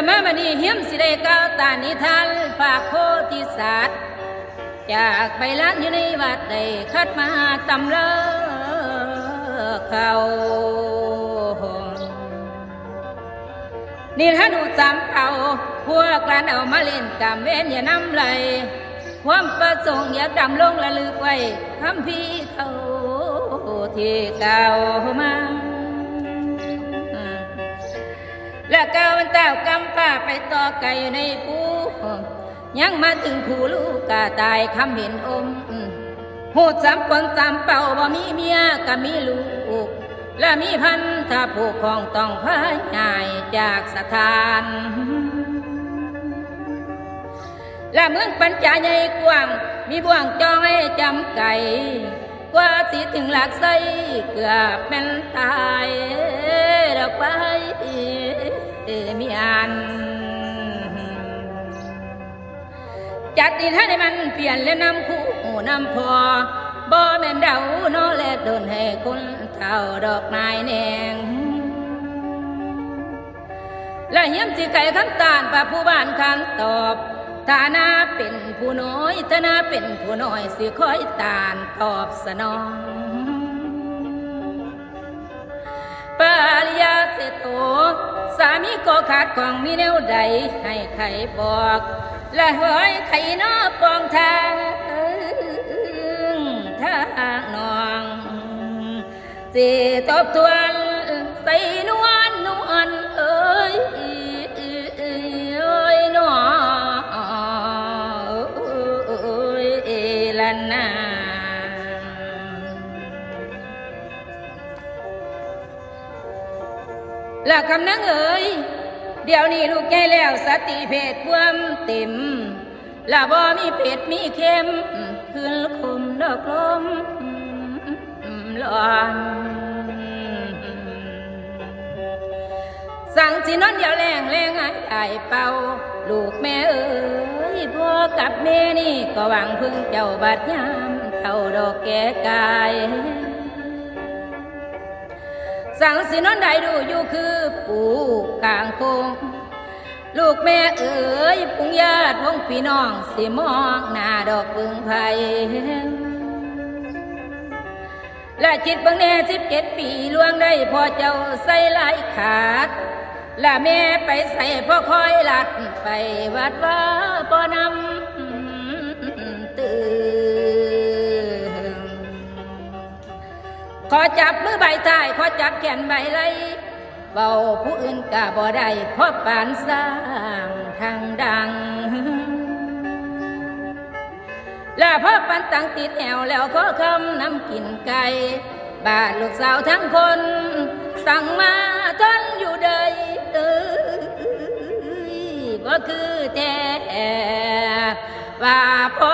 และมาบัดนี้เฮียมสิได้กล่าวตานิทานภาคโพธิสัตว์จากใบลานอยู่ในวัดได้คัดมาตำเลอเขานี่ท่านูจำเอาพวกกลันเอามาเล่นกำเว้นอย่านำไหลความประสงค์อย่าดำลงระลึกไว้คำพี่เขาที่เก่ามา และก้าวเต้ากำป้าไปต่อไก่ในปูยังมาถึงคู่ลูกกาตายคำเห็นอมหูจำปนจำเป่าบ่มีเมียก็มีลูก และมีพันธะผู้ครองต้องพายง่ายจากสถาน และเมืองปัญจาใหญ่กว้าง มีบ่วงจองให้จำไก่ กว่าสิถึงหลักไสเกือบเป็นตา จัดดินให้มันเปลี่ยนและนำคู่นำพอบ่แม่นเดาโนอและโดนให้คนเท่าดอกนายแนงและเยี่ยมสิไก่คำตานป่าผู้บ้านคันตอบฐานะเป็นผู้น้อยฐานะเป็นผู้น้อยสิคอยตานตอบสนองปาริยาเสโต สามีก็ขาดของมีแนวใดให้ใครบอก และเฮ้ยใครนอปองทางทางนองสิตบทวนใส่นวลนวลเอ้ยเอ้ยนอเอ้ยละนา และคำนั่งเอ๋ยเดี๋ยวนี้ลูกแก่แล้วสติเพศบวมเต็มละบ่มีเพศมีเข้มคืนคมดอกลมลอนสั่งสินอนเดียวแรงแรงหายตายเป่าลูกแม่เอ๋ยพ่อกับแม่นี่ก็หวังพึ่งเจ้าบาดยามเท่าดอกแก่กาย สั่งสินอนได้ดูอยู่คือปู่กลางคง ลูกแม่เอ๋ยพุงญาติวงพี่น้องสิมองหน้าดอกปึงไผ่และจิตบังแน่สิบเจ็ดปีล่วงได้พอเจ้าใส่ลายขาดและแม่ไปใส่พ่อคอยหลัดไปวัดว่าบ่นำ ขอจับมือใบท้ายขอจับแขนใบไหลเบาผู้อื่นกะบ่ได้เพราะปานสร้างทางดัง และพ่อปันตังติดแอวแล้วขอคำนำกินไก่บาดลูกสาวทั้งคน สั่งมาทนอยู่เดยเอ้ยบ่คือแท้ว่าพ่อ